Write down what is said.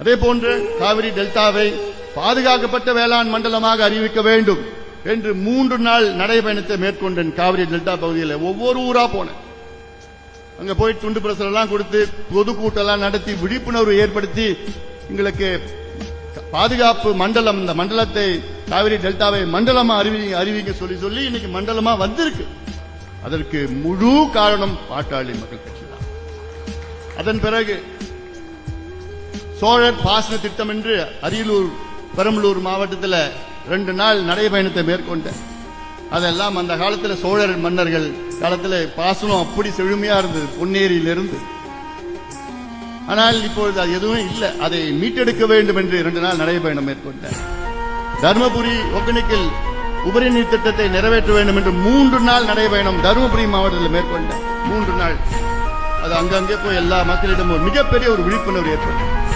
அதே போன்று காவிரி டெல்டாவை பாதுகாக்கப்பட்ட வேளாண் மண்டலமாக அறிவிக்க வேண்டும் என்று மூன்று நாள் நடைபயணத்தை மேற்கொண்டேன் காவிரி டெல்டா பகுதியில் ஒவ்வொரு ஊரா போனேன். அங்க போய் துண்டு பிரசுரம் எல்லாம் கொடுத்து பொதுக்கூட்டமெல்லாம் நடத்தி விழிப்புணர்வு ஏற்படுத்தி எங்களுக்கு பாதுகாப்பு மண்டலம் இந்த மண்டலத்தை காவிரி டெல்டாவை மண்டலமா அறிவி அறிவிக்க சொல்லி சொல்லி இன்னைக்கு மண்டலமா வந்திருக்கு. அதற்கு முழு காரணம் பாட்டாளி மக்கள் கட்சி தான். அதன் பிறகு சோழர் பாசன திட்டம் என்று அரியலூர் பெரம்பலூர் மாவட்டத்தில் ரெண்டு நாள் நடைபயணத்தை மேற்கொண்டேன். அதெல்லாம் அந்த காலத்தில் சோழர் மன்னர்கள் காலத்தில் பாசனம் அப்படி செழுமையா இருந்தது பொன்னேரியிலிருந்து. ஆனால் இப்பொழுது அது எதுவும் இல்லை. அதை மீட்டெடுக்க வேண்டும் என்று இரண்டு நாள் நடைபயணம் மேற்கொண்டேன். தருமபுரி ஒகேனக்கல் உபரி நீர் திட்டத்தை நிறைவேற்ற வேண்டும் என்று மூன்று நாள் நடைபயணம் தருமபுரி மாவட்டத்தில் மேற்கொண்டேன். மூன்று நாள். அது அங்கங்கே போய் எல்லா மக்களிடமும் மிகப்பெரிய ஒரு விழிப்புணர்வு ஏற்பட்டது.